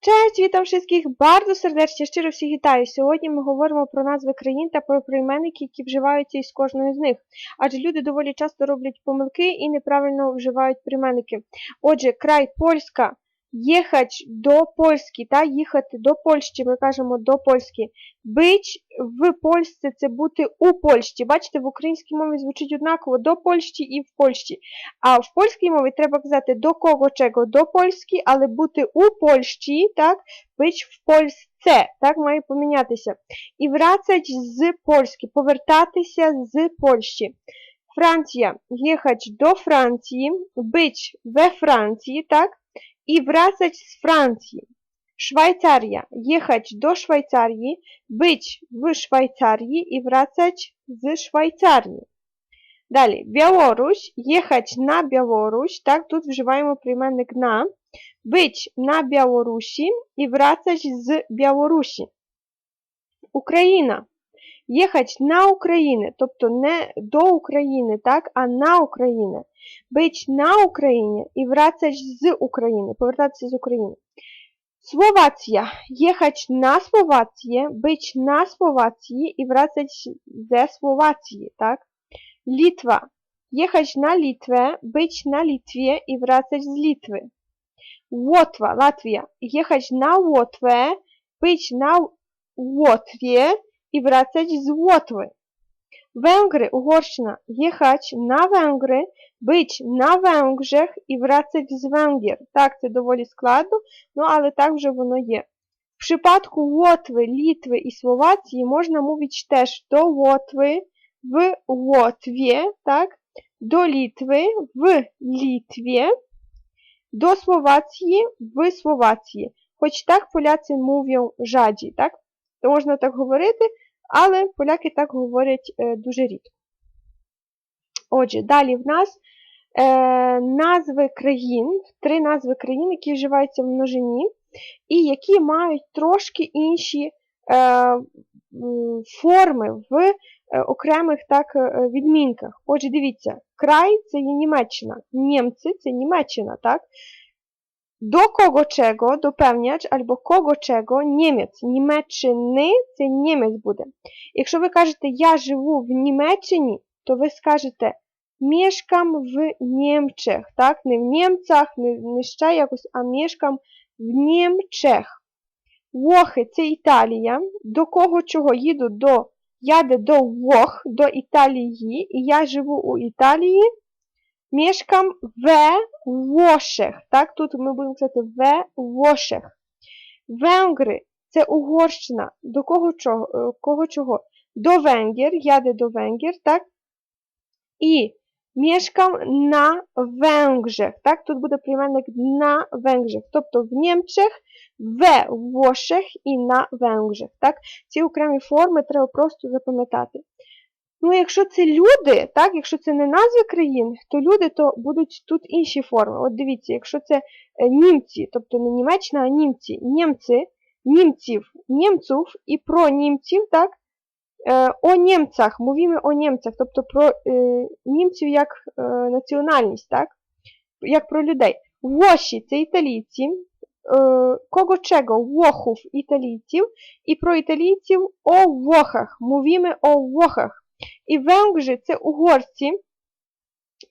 Cześć, witam wszystkich bardzo serdecznie, щиро всіх вітаю. Сьогодні ми говоримо про назви країн та про прийменники, які вживаються із кожної з них. Адже люди доволі часто роблять помилки і неправильно вживають прийменники. Отже, край Польська, їхать до Польськи, та їхати до Польщі, ми кажемо до Польськи. Бич в Польщі це бути у Польщі. Бачите, в українській мові звучить однаково до Польщі і в Польщі. А в польській мові треба казати до кого чого до Польськи, але бути у Польщі, так, бич в Польсце, так має помінятися. І врацать з Польськи, повертатися з Польщі. Франція, їхать до Франції, бич ve Франції, так, і врацать з Франції. Швейцарія, їхать до Швейцарії, бич в Швейцарії і врацать з Швейцарії. Далі, Білорусь, їхать на Білорусь, так, тут вживаємо прийменник на, бич на Білорусі і врацать з Білорусі. Україна, їхать на Україну, тобто не до України, так, а на Україну. Бич на Україні і врацать з України, повертатися з України. Словація, їхать на Словацію, бич на Словації і врацать ze Словації, так. Литва. Ехать на Литве, быть на Литве и врацать з Литвы. Лотва, Латвия. Ехать на Лотве, быть на Лотве и врацать з Лотви. Венгри, Угорщина. Ехать на Венгри, быть на Венграх і врацать з Венгер. Так, це доволі складно, ну але так вже воно є. В припадку Лотви, Літви і Словації можна мовити теж до Лотви, в Лотві, так, до Літви, в Літві, до Словації, в Словації. Хоч так поляці мовлять жаді, так? То можна так говорити, але поляки так говорять е, дуже рідко. Отже, далі в нас е, назви країн, три назви країн, які вживаються в множині, і які мають трошки інші е, форми в е, окремих так е, відмінках. Отже, дивіться, край це є Німеччина, німці це Німеччина, так? До кого чого допевняч або кого чого німець. Німеччини це німець буде. Якщо ви кажете я живу в Німеччині, то ви скажете мешкам в Німчех. Так? Не в Німцях, не, не ще якось, а мешкам в Німчех. Вохи це Італія. До кого чого їду до Яде до Вох, до Італії, і я живу у Італії. Мешкам в Вошех. Так, тут ми будемо казати в Вошех. Венгри це Угорщина. До кого чого? е, кого чого? До Венгер, яде до Венгер, так? І мешкам на Венграх. Так, тут буде прийменник на Венграх. Тобто в Німчех, в Вошех і на Венграх. Так? Ці окремі форми треба просто запам'ятати. Ну, якщо це люди, так, якщо це не назви країн, то люди, то будуть тут інші форми. От дивіться, якщо це е, німці, тобто не Німеччина, а німці, німці, німців, німців і про німців, так, е, о німцях, мовімо о німцях, тобто про е, німців як національність, так, як про людей. Воші це італійці, кого чого, вохов італійців, і про італійців о вохах, мовімо о вохах. І венгри це угорці,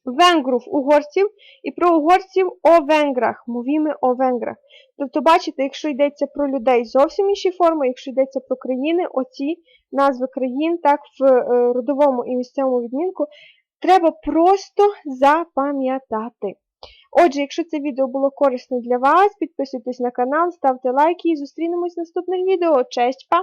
венгрів угорців, і про угорців о венграх, мовімо о венграх. Тобто, бачите, якщо йдеться про людей зовсім інші форми, якщо йдеться про країни, оці назви країн, так, в е, родовому і місцевому відмінку, треба просто запам'ятати. Отже, якщо це відео було корисне для вас, підписуйтесь на канал, ставте лайки і зустрінемось в наступних відео. Честь, па!